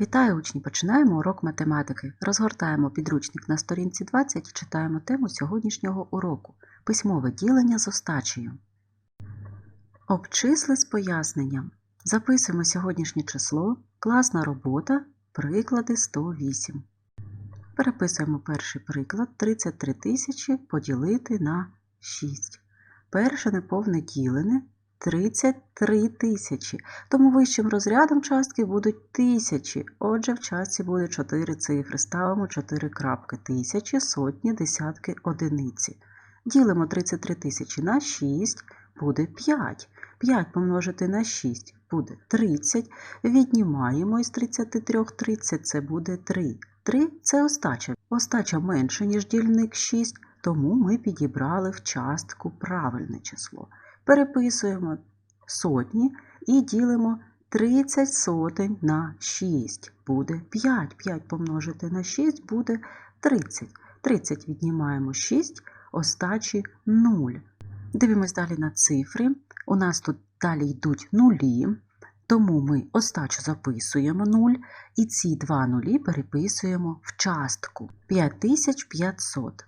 Вітаю учні! Починаємо урок математики. Розгортаємо підручник на сторінці 20 і читаємо тему сьогоднішнього уроку письмове ділення з остачею. Обчисли з поясненням. Записуємо сьогоднішнє число, класна робота, приклади 108. Переписуємо перший приклад 33 тисячі поділити на 6. Перше неповне ділене 33 тисячі. Тому вищим розрядом частки будуть тисячі. Отже, в частці буде 4 цифри. Ставимо 4 крапки. Тисячі, сотні, десятки, одиниці. Ділимо 33 тисячі на 6, буде 5. 5 помножити на 6 буде 30. Віднімаємо із 33 30, це буде 3. 3 – це остача. Остача менше, ніж дільник 6, тому ми підібрали в частку правильне число. Переписуємо сотні і ділимо 30 сотень на 6. Буде 5. 5 помножити на 6 буде 30. 30 віднімаємо 6, остачі 0. Дивимось далі на цифри. У нас тут далі йдуть нулі, тому ми остачу записуємо 0 і ці два нулі переписуємо в частку 5500.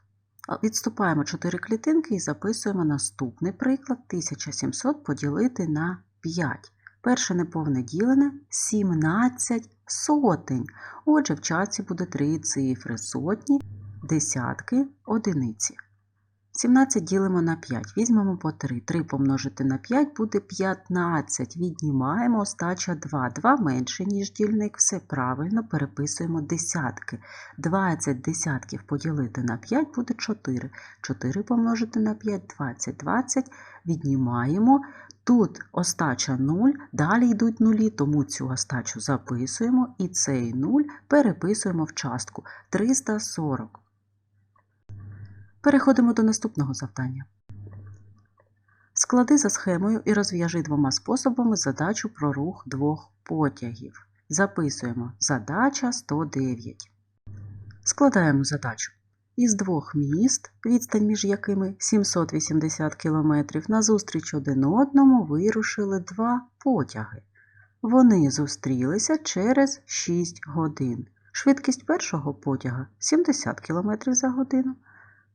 Відступаємо 4 клітинки і записуємо наступний приклад 1700 поділити на 5. Перше неповне ділене 17 сотень. Отже, в часі буде 3 цифри сотні, десятки, одиниці. 17 ділимо на 5. Візьмемо по 3. 3 помножити на 5 буде 15. Віднімаємо остача 2. 2 менше, ніж дільник. Все правильно переписуємо десятки. 20 десятків поділити на 5 буде 4. 4 помножити на 5 20. 20 віднімаємо. Тут остача 0, далі йдуть нулі, тому цю остачу записуємо і цей 0 переписуємо в частку 340. Переходимо до наступного завдання. Склади за схемою і розв'яжи двома способами задачу про рух двох потягів. Записуємо задача 109. Складаємо задачу. Із двох міст, відстань між якими 780 км, назустріч один одному вирушили два потяги. Вони зустрілися через 6 годин. Швидкість першого потяга 70 км за годину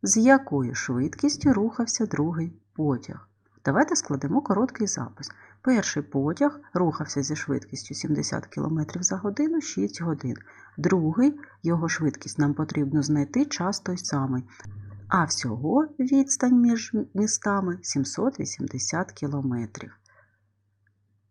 з якою швидкістю рухався другий потяг. Давайте складемо короткий запис. Перший потяг рухався зі швидкістю 70 км за годину 6 годин. Другий, його швидкість нам потрібно знайти час той самий. А всього відстань між містами 780 км.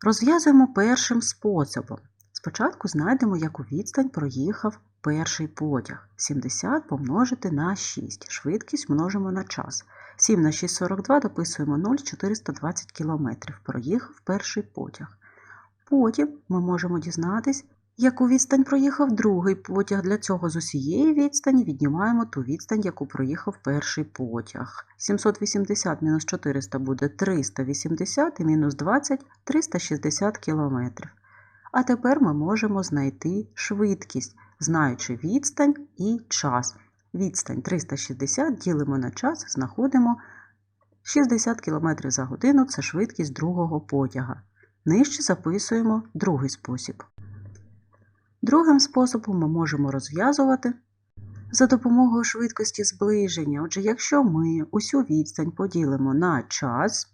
Розв'язуємо першим способом. Спочатку знайдемо, яку відстань проїхав перший потяг. 70 помножити на 6. Швидкість множимо на час. 7 на 6 – 42, дописуємо 0, 420 км. Проїхав перший потяг. Потім ми можемо дізнатись, яку відстань проїхав другий потяг. Для цього з усієї відстані віднімаємо ту відстань, яку проїхав перший потяг. 780 мінус 400 буде 380 і мінус 20 – 360 км. А тепер ми можемо знайти швидкість, знаючи відстань і час. Відстань 360 ділимо на час, знаходимо 60 км за годину це швидкість другого потяга. Нижче записуємо другий спосіб. Другим способом ми можемо розв'язувати за допомогою швидкості зближення. Отже, якщо ми усю відстань поділимо на час,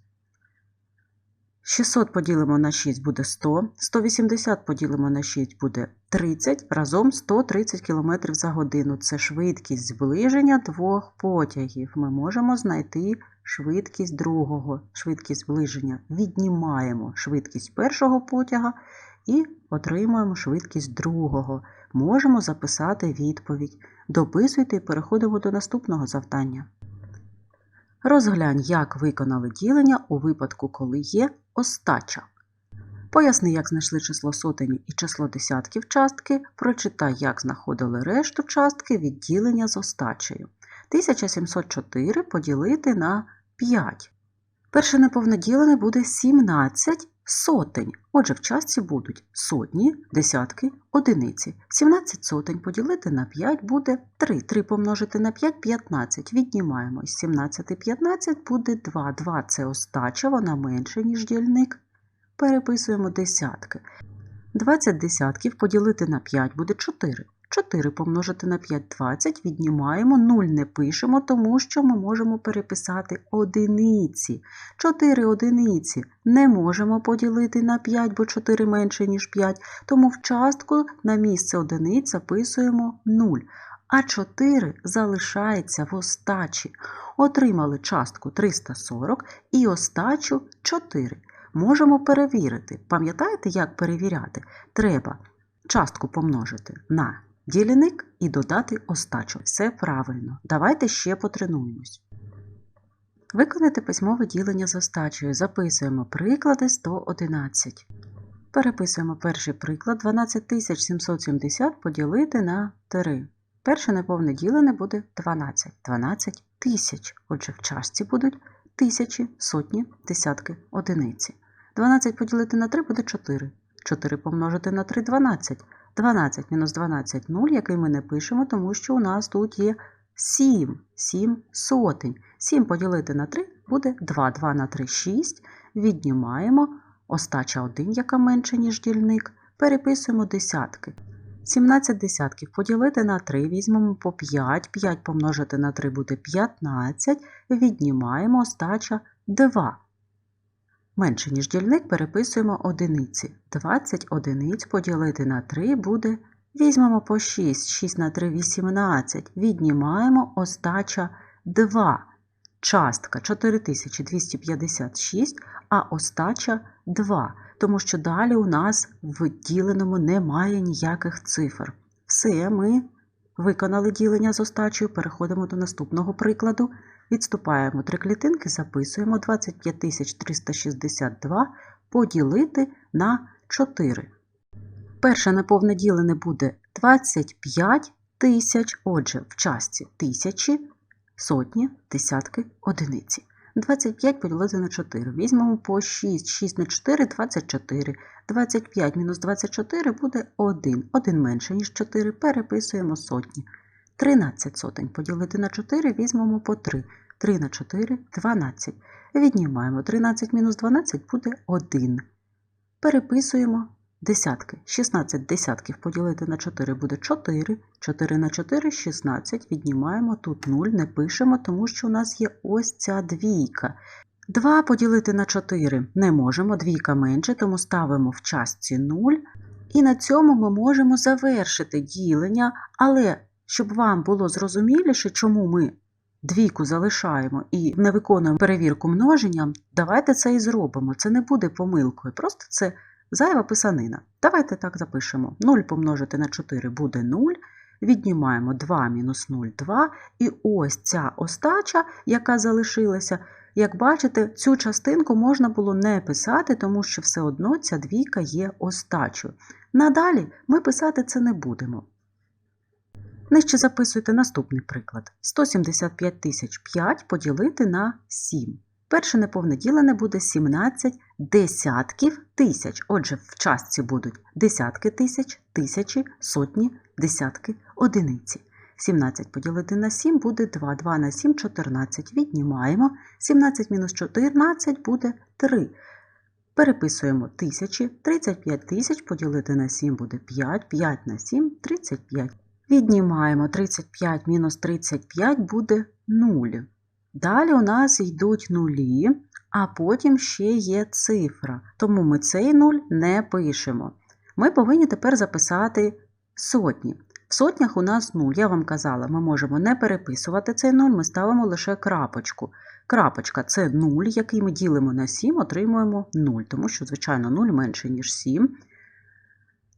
600 поділимо на 6 буде 100, 180 поділимо на 6 буде 30, разом 130 км за годину. Це швидкість зближення двох потягів. Ми можемо знайти швидкість другого, швидкість зближення. Віднімаємо швидкість першого потяга і отримуємо швидкість другого. Можемо записати відповідь. Дописуйте і переходимо до наступного завдання. Розглянь, як виконали ділення у випадку, коли є остача. Поясни, як знайшли число сотені і число десятків частки. Прочитай, як знаходили решту частки від ділення з остачею. 1704 поділити на 5. Перше неповне ділене буде 17 сотень. Отже, в частці будуть сотні, десятки, одиниці. 17 сотень поділити на 5 буде 3. 3 помножити на 5 15. Віднімаємо із 17 і 15 буде 2. 2 це остача, вона менше, ніж дільник. Переписуємо десятки. 20 десятків поділити на 5 буде 4. 4 помножити на 5 – 20, віднімаємо, 0 не пишемо, тому що ми можемо переписати одиниці. 4 одиниці не можемо поділити на 5, бо 4 менше, ніж 5, тому в частку на місце одиниць записуємо 0, а 4 залишається в остачі. Отримали частку 340 і остачу 4. Можемо перевірити. Пам'ятаєте, як перевіряти? Треба частку помножити на дільник і додати остачу. Все правильно. Давайте ще потренуємось. Виконати письмове ділення з остачею. Записуємо приклади 111. Переписуємо перший приклад 12770 поділити на 3. Перше неповне ділене буде 12. 12 тисяч. Отже, в частці будуть тисячі, сотні, десятки, одиниці. 12 поділити на 3 буде 4. 4 помножити на 3 – 12. 12 мінус 12 – 0, який ми не пишемо, тому що у нас тут є 7. 7 сотень. 7 поділити на 3 буде 2. 2 на 3 – 6. Віднімаємо остача 1, яка менша, ніж дільник. Переписуємо десятки. 17 десятків поділити на 3, візьмемо по 5. 5 помножити на 3 буде 15. Віднімаємо остача 2. Менше, ніж дільник, переписуємо одиниці. 20 одиниць поділити на 3 буде. Візьмемо по 6. 6 на 3 – 18. Віднімаємо остача 2. Частка 4256, а остача 2. Тому що далі у нас в діленому немає ніяких цифр. Все, ми виконали ділення з остачею, переходимо до наступного прикладу. Відступаємо три клітинки, записуємо 25362 поділити на 4. Перше неповне ділене буде 25 тисяч, отже, в частці тисячі, сотні, десятки, одиниці. 25 поділити на 4. Візьмемо по 6, 6 на 4 – 24. 25 мінус 24 буде 1. 1 менше, ніж 4. Переписуємо сотні. 13 сотень поділити на 4 візьмемо по 3. 3 на 4 – 12. Віднімаємо 13 мінус 12 буде 1. Переписуємо десятки. 16 десятків поділити на 4 буде 4. 4 на 4 – 16. Віднімаємо тут 0, не пишемо, тому що у нас є ось ця двійка. 2 поділити на 4 не можемо, двійка менше, тому ставимо в частці 0. І на цьому ми можемо завершити ділення, але щоб вам було зрозуміліше, чому ми двійку залишаємо і не виконуємо перевірку множенням, давайте це і зробимо. Це не буде помилкою, просто це зайва писанина. Давайте так запишемо. 0 помножити на 4 буде 0. Віднімаємо 2 мінус 0 – 2. І ось ця остача, яка залишилася, як бачите, цю частинку можна було не писати, тому що все одно ця двійка є остачою. Надалі ми писати це не будемо. Нижче записуйте наступний приклад. 175 тисяч 5 поділити на 7. Перше неповне ділене буде 17 десятків тисяч. Отже, в частці будуть десятки тисяч, тисячі, сотні, десятки, одиниці. 17 поділити на 7 буде 2. 2 на 7 – 14. Віднімаємо. 17 мінус 14 буде 3. Переписуємо тисячі. 35 тисяч поділити на 7 буде 5. 5 на 7 – 35. Віднімаємо 35 мінус 35 буде 0. Далі у нас йдуть нулі, а потім ще є цифра. Тому ми цей 0 не пишемо. Ми повинні тепер записати сотні. В сотнях у нас 0. Я вам казала, ми можемо не переписувати цей 0, ми ставимо лише крапочку. Крапочка це 0, який ми ділимо на 7, отримуємо 0, тому що, звичайно, 0 менше, ніж 7.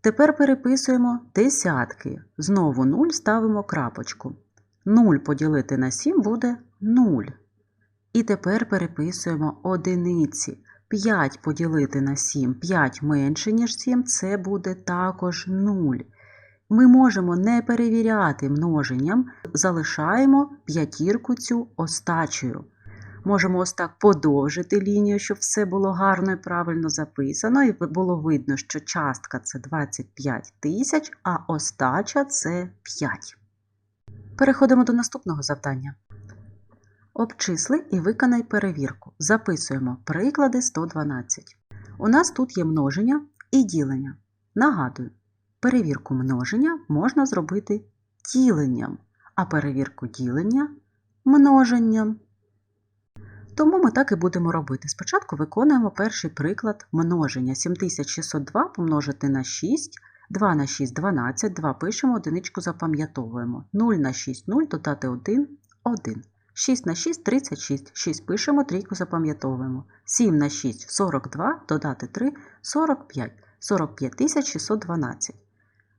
Тепер переписуємо десятки. Знову 0 ставимо крапочку. 0 поділити на 7 буде 0. І тепер переписуємо одиниці. 5 поділити на 7, 5 менше, ніж 7, це буде також 0. Ми можемо не перевіряти множенням, залишаємо п'ятірку цю остачею. Можемо ось так подовжити лінію, щоб все було гарно і правильно записано, і було видно, що частка це 25 тисяч, а остача це 5. Переходимо до наступного завдання. Обчисли і виконай перевірку. Записуємо приклади 112. У нас тут є множення і ділення. Нагадую, перевірку множення можна зробити діленням, а перевірку ділення множенням. Тому ми так і будемо робити. Спочатку виконуємо перший приклад множення. 7602 помножити на 6, 2 на 6 – 12, 2 пишемо, одиничку запам'ятовуємо. 0 на 6 – 0, додати 1 – 1. 6 на 6 – 36, 6 пишемо, трійку запам'ятовуємо. 7 на 6 – 42, додати 3 – 45, 45 612.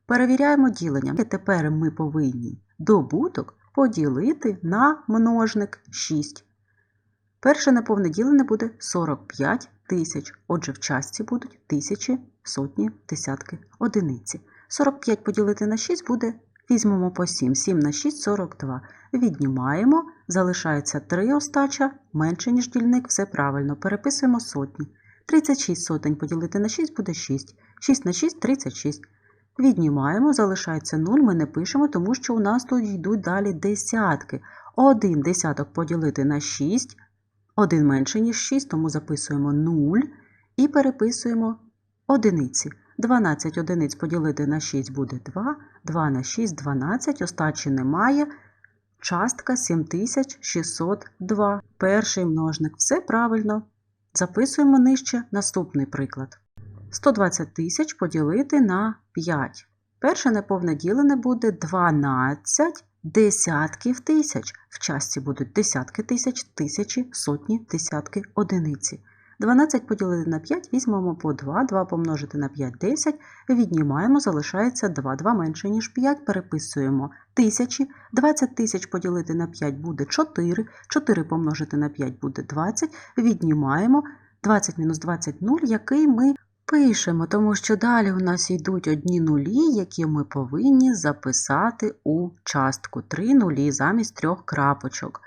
Перевіряємо ділення. Тепер ми повинні добуток поділити на множник 6. Перше неповне ділене буде 45 тисяч. Отже, в частці будуть тисячі, сотні, десятки, одиниці. 45 поділити на 6 буде, візьмемо по 7. 7 на 6 – 42. Віднімаємо, залишається 3 остача, менше, ніж дільник, все правильно. Переписуємо сотні. 36 сотень поділити на 6 буде 6. 6 на 6 – 36. Віднімаємо, залишається 0, ми не пишемо, тому що у нас тут йдуть далі десятки. Один десяток поділити на 6 1 менше, ніж 6, тому записуємо 0 і переписуємо одиниці. 12 одиниць поділити на 6 буде 2, 2 на 6 – 12, остачі немає. Частка 7602. Перший множник. Все правильно. Записуємо нижче наступний приклад. 120 тисяч поділити на 5. Перше неповне ділене буде 12 десятків тисяч. В частці будуть десятки тисяч, тисячі, сотні, десятки, одиниці. 12 поділити на 5 візьмемо по 2, 2 помножити на 5 – 10, віднімаємо, залишається 2, 2 менше, ніж 5, переписуємо тисячі, 20 тисяч поділити на 5 буде 4, 4 помножити на 5 буде 20, віднімаємо 20 мінус 20 – 0, який ми пишемо, тому що далі у нас йдуть одні нулі, які ми повинні записати у частку. Три нулі замість трьох крапочок.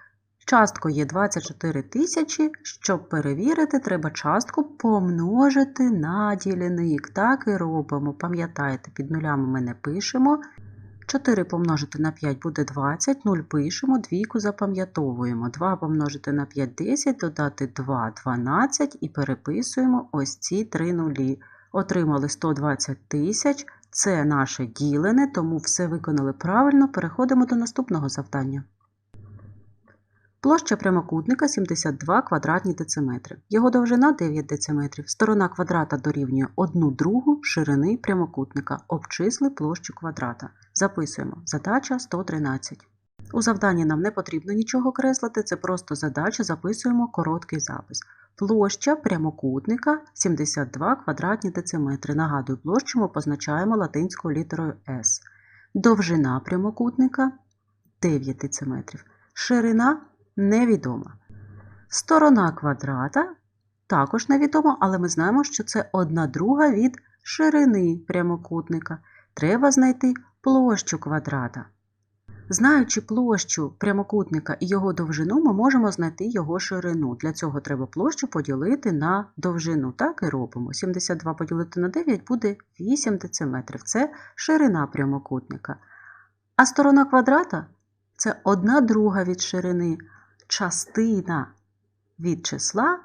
Частко є 24 тисячі. Щоб перевірити, треба частку помножити на дільник. Так і робимо. Пам'ятаєте, під нулями ми не пишемо. 4 помножити на 5 буде 20, 0 пишемо, двійку запам'ятовуємо. 2 помножити на 5 10, додати 2 12 і переписуємо ось ці три нулі. Отримали 120 тисяч. Це наше ділене, тому все виконали правильно. Переходимо до наступного завдання. Площа прямокутника 72 квадратні дециметри. Його довжина 9 дециметрів. Сторона квадрата дорівнює 1 другу ширини прямокутника. Обчисли площу квадрата. Записуємо. Задача 113. У завданні нам не потрібно нічого креслити, це просто задача, записуємо короткий запис. Площа прямокутника 72 квадратні дециметри. Нагадую, площу ми позначаємо латинською літерою S. Довжина прямокутника 9 дециметрів. Ширина невідома. Сторона квадрата також невідома, але ми знаємо, що це одна друга від ширини прямокутника. Треба знайти площу квадрата. Знаючи площу прямокутника і його довжину, ми можемо знайти його ширину. Для цього треба площу поділити на довжину. Так і робимо. 72 поділити на 9 буде 8 дециметрів. Це ширина прямокутника. А сторона квадрата це одна друга від ширини. Частина від числа.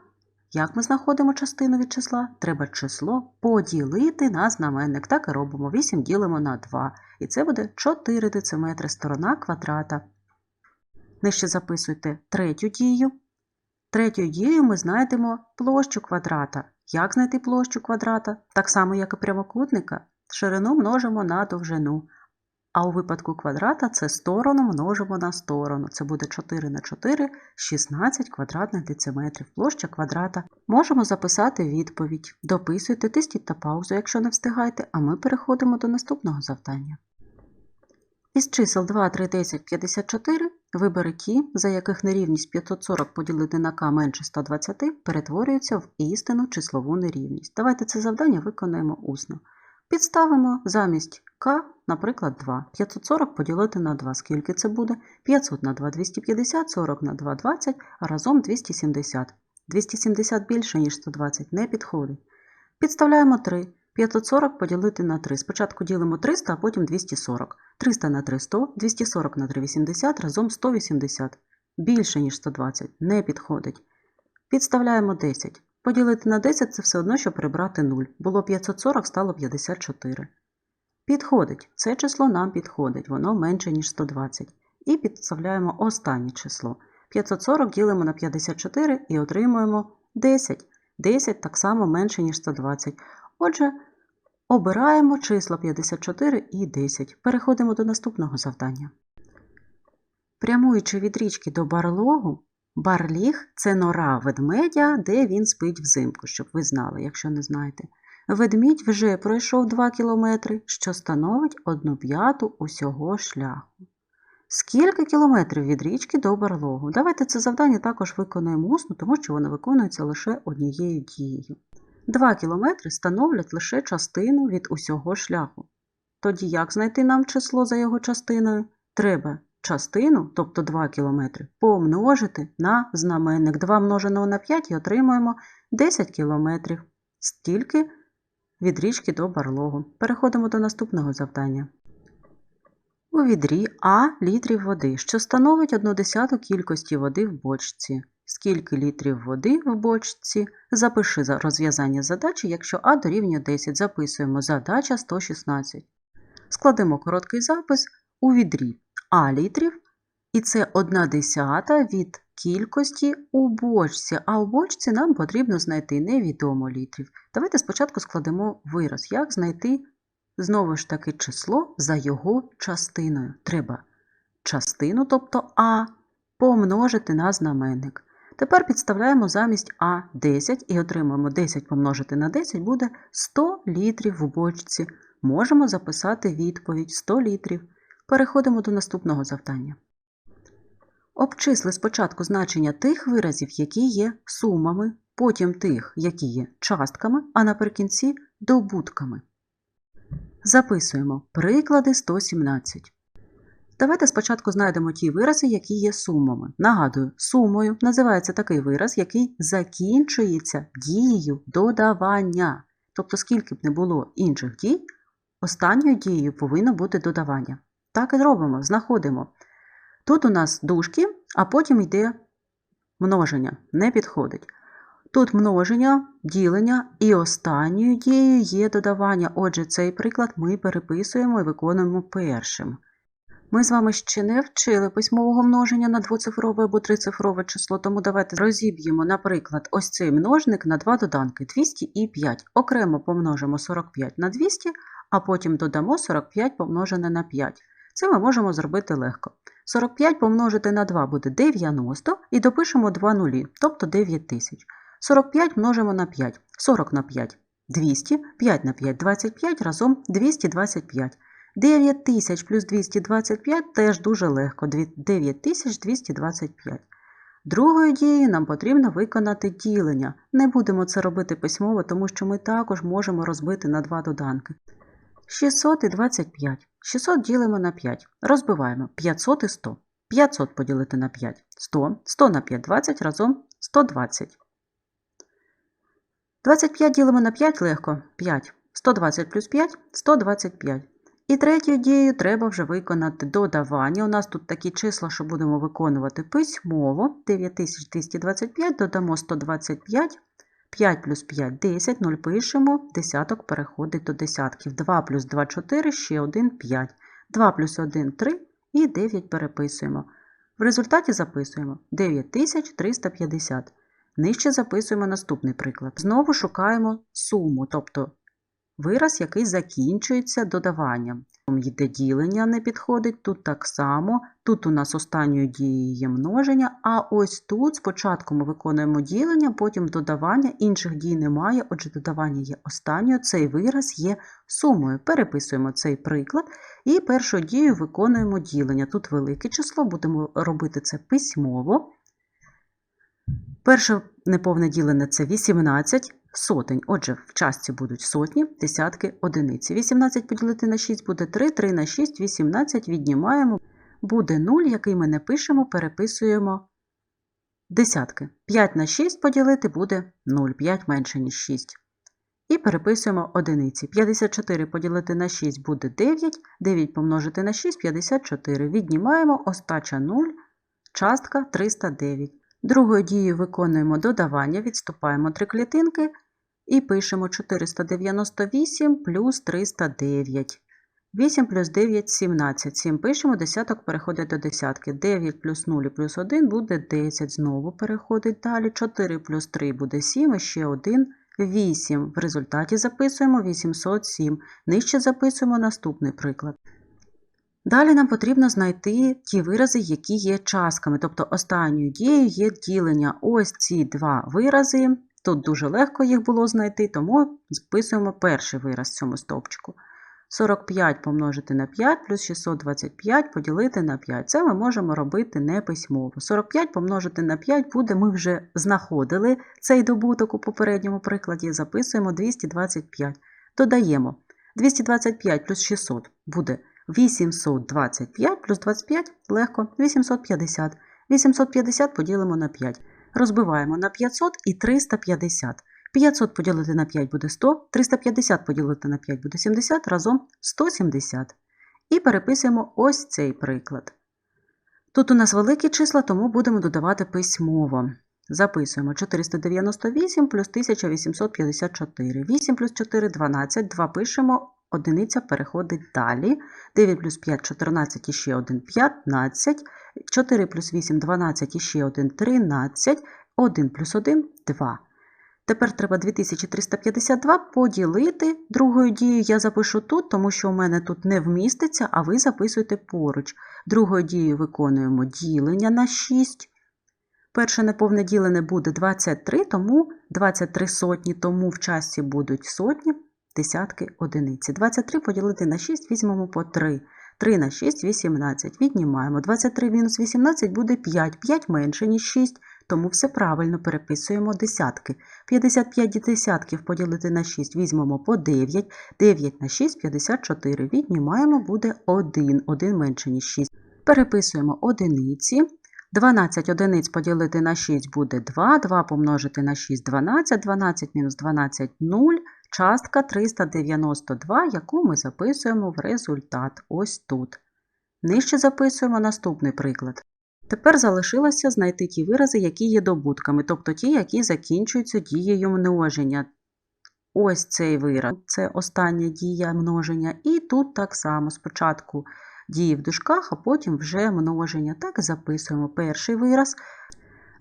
Як ми знаходимо частину від числа? Треба число поділити на знаменник. Так і робимо. 8 ділимо на 2. І це буде 4 дециметри сторона квадрата. Нижче записуйте третю дію. Третьою дією ми знайдемо площу квадрата. Як знайти площу квадрата? Так само, як і прямокутника. Ширину множимо на довжину. А у випадку квадрата це сторону множимо на сторону. Це буде 4 на 4, 16 квадратних дециметрів. Площа квадрата. Можемо записати відповідь. Дописуйте, тисніть та паузу, якщо не встигаєте, а ми переходимо до наступного завдання. Із чисел 2, 3, 10, 54 вибери ті, за яких нерівність 540 поділити на k менше 120 перетворюється в істинну числову нерівність. Давайте це завдання виконаємо усно. Підставимо замість k, наприклад, 2. 540 поділити на 2. Скільки це буде? 500 на 2 – 250, 40 на 2 – 20, а разом 270. 270 більше, ніж 120, не підходить. Підставляємо 3. 540 поділити на 3. Спочатку ділимо 300, а потім 240. 300 на 3 – 100, 240 на 3 – 80, разом 180. Більше, ніж 120, не підходить. Підставляємо 10. Поділити на 10 це все одно, що прибрати 0. Було 540, стало 54. Підходить. Це число нам підходить, воно менше, ніж 120. І підставляємо останнє число. 540 ділимо на 54 і отримуємо 10. 10 так само менше, ніж 120. Отже, обираємо числа 54 і 10. Переходимо до наступного завдання. Прямуючи від річки до барлогу, барліг це нора ведмедя, де він спить взимку, щоб ви знали, якщо не знаєте. Ведмідь вже пройшов 2 кілометри, що становить 1 п'яту усього шляху. Скільки кілометрів від річки до барлогу? Давайте це завдання також виконуємо усно, тому що воно виконується лише однією дією. 2 кілометри становлять лише частину від усього шляху. Тоді як знайти нам число за його частиною? Треба частину, тобто 2 кілометри, помножити на знаменник 2 множеного на 5 і отримуємо 10 кілометрів. Стільки від річки до барлогу. Переходимо до наступного завдання. У відрі А літрів води, що становить одну десяту кількості води в бочці. Скільки літрів води в бочці? Запиши за розв'язання задачі, якщо А дорівнює 10. Записуємо задача 116. Складемо короткий запис у відрі А літрів, і це одна десята від кількості у бочці, а у бочці нам потрібно знайти невідомо літрів. Давайте спочатку складемо вираз, як знайти знову ж таки число за його частиною. Треба частину, тобто А, помножити на знаменник. Тепер підставляємо замість А 10 і отримуємо 10 помножити на 10 буде 100 літрів в бочці. Можемо записати відповідь 100 літрів. Переходимо до наступного завдання. Обчисли спочатку значення тих виразів, які є сумами, потім тих, які є частками, а наприкінці добутками. Записуємо приклади 117. Давайте спочатку знайдемо ті вирази, які є сумами. Нагадую, сумою називається такий вираз, який закінчується дією додавання. Тобто, скільки б не було інших дій, останньою дією повинно бути додавання. Так і робимо, знаходимо. Тут у нас дужки, а потім йде множення, не підходить. Тут множення, ділення і останньою дією є додавання. Отже, цей приклад ми переписуємо і виконуємо першим. Ми з вами ще не вчили письмового множення на двоцифрове або трицифрове число, тому давайте розіб'ємо, наприклад, ось цей множник на два доданки 200 і 5. Окремо помножимо 45 на 200, а потім додамо 45 помножене на 5. Це ми можемо зробити легко. 45 помножити на 2 буде 90 і допишемо 2 нулі, тобто 9000. 45 множимо на 5, 40 на 5 200, 5 на 5 25, разом 225. 9000 плюс 225 теж дуже легко. 9225. Другою дією нам потрібно виконати ділення. Не будемо це робити письмово, тому що ми також можемо розбити на два доданки. 600 і 25. 600 ділимо на 5. Розбиваємо 500 і 100. 500 поділити на 5 100. 100 на 5 20, разом 120. 25 ділимо на 5 легко 5. 120 плюс 5 125. І третю дію треба вже виконати додавання. У нас тут такі числа, що будемо виконувати письмово. 9225 додамо 125. 5 плюс 5 10, 0 пишемо, десяток переходить до десятків. 2 плюс 2 4, ще 1 5. 2 плюс 1 3 і 9 переписуємо. В результаті записуємо 9350. Нижче записуємо наступний приклад. Знову шукаємо суму, тобто вираз, який закінчується додаванням. Йде ділення не підходить, тут так само. Тут у нас останньою дією є множення, а ось тут спочатку ми виконуємо ділення, потім додавання, інших дій немає, отже, додавання є останньою, цей вираз є сумою. Переписуємо цей приклад і першою дією виконуємо ділення. Тут велике число, будемо робити це письмово. Перше неповне ділене це 18 сотень. Отже, в частці будуть сотні, десятки, одиниці. 18 поділити на 6 буде 3, 3 на 6, 18 віднімаємо. Буде 0, який ми не пишемо, переписуємо десятки. 5 на 6 поділити буде 0, 5 менше, ніж 6. І переписуємо одиниці. 54 поділити на 6 буде 9, 9 помножити на 6 54. Віднімаємо остача 0, частка 309. Другою дією виконуємо додавання, відступаємо три клітинки і пишемо 498 плюс 309. 8 плюс 9 – 17. 7 пишемо, десяток переходить до десятки. 9 плюс 0 плюс 1 буде 10. Знову переходить далі. 4 плюс 3 буде 7, і ще 1 – 8. В результаті записуємо 807. Нижче записуємо наступний приклад. Далі нам потрібно знайти ті вирази, які є частками. Тобто останньою дією є ділення. Ось ці два вирази. Тут дуже легко їх було знайти, тому записуємо перший вираз в цьому стовпчику. 45 помножити на 5 плюс 625 поділити на 5. Це ми можемо робити не письмово. 45 помножити на 5 буде, ми вже знаходили цей добуток у попередньому прикладі, записуємо 225. Додаємо 225 плюс 600 буде 825 плюс 25 легко 850. 850 поділимо на 5. Розбиваємо на 500 і 350. 500 поділити на 5 буде 100, 350 поділити на 5 буде 70, разом 170. І переписуємо ось цей приклад. Тут у нас великі числа, тому будемо додавати письмово. Записуємо 498 плюс 1854. 8 плюс 4 – 12, 2 пишемо, одиниця переходить далі. 9 плюс 5 – 14 і ще 1 – 15. 4 плюс 8 – 12 і ще 1 – 13. 1 плюс 1 – 2. Тепер треба 2352 поділити другою дією. Я запишу тут, тому що у мене тут не вміститься, а ви записуєте поруч. Другою дією виконуємо ділення на 6. Перше неповне ділене буде 23, тому 23 сотні, тому в часті будуть сотні, десятки, одиниці. 23 поділити на 6 візьмемо по 3. 3 на 6 – 18. Віднімаємо. 23 мінус 18 буде 5. 5 менше, ніж 6, тому все правильно переписуємо десятки. 55 десятків поділити на 6 візьмемо по 9. 9 на 6 – 54. Віднімаємо, буде 1. 1 менше, ніж 6. Переписуємо одиниці. 12 одиниць поділити на 6 буде 2. 2 помножити на 6 – 12. 12 мінус 12 – 0. Частка 392, яку ми записуємо в результат ось тут. Нижче записуємо наступний приклад. Тепер залишилося знайти ті вирази, які є добутками, тобто ті, які закінчуються дією множення. Ось цей вираз це остання дія множення. І тут так само спочатку дії в дужках, а потім вже множення. Так записуємо перший вираз.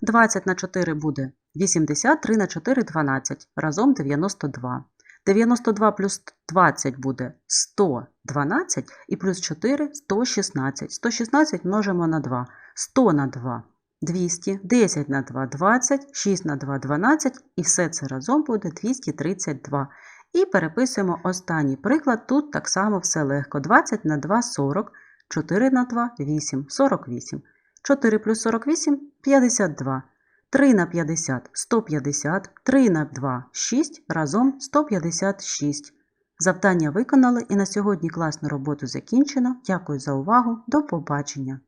20 на 4 буде 80, 3 на 4 – 12, разом 92. 92 плюс 20 буде 112 і плюс 4 – 116. 116 множимо на 2. 100 на 2 – 200, 10 на 2 – 20, 6 на 2 – 12 і все це разом буде 232. І переписуємо останній приклад. Тут так само все легко. 20 на 2 – 40, 4 на 2 – 8, 48. 4 плюс 48 – 52. 3 на 50 – 150, 3 на 2 – 6, разом 156. Завдання виконали і на сьогодні класну роботу закінчено. Дякую за увагу. До побачення!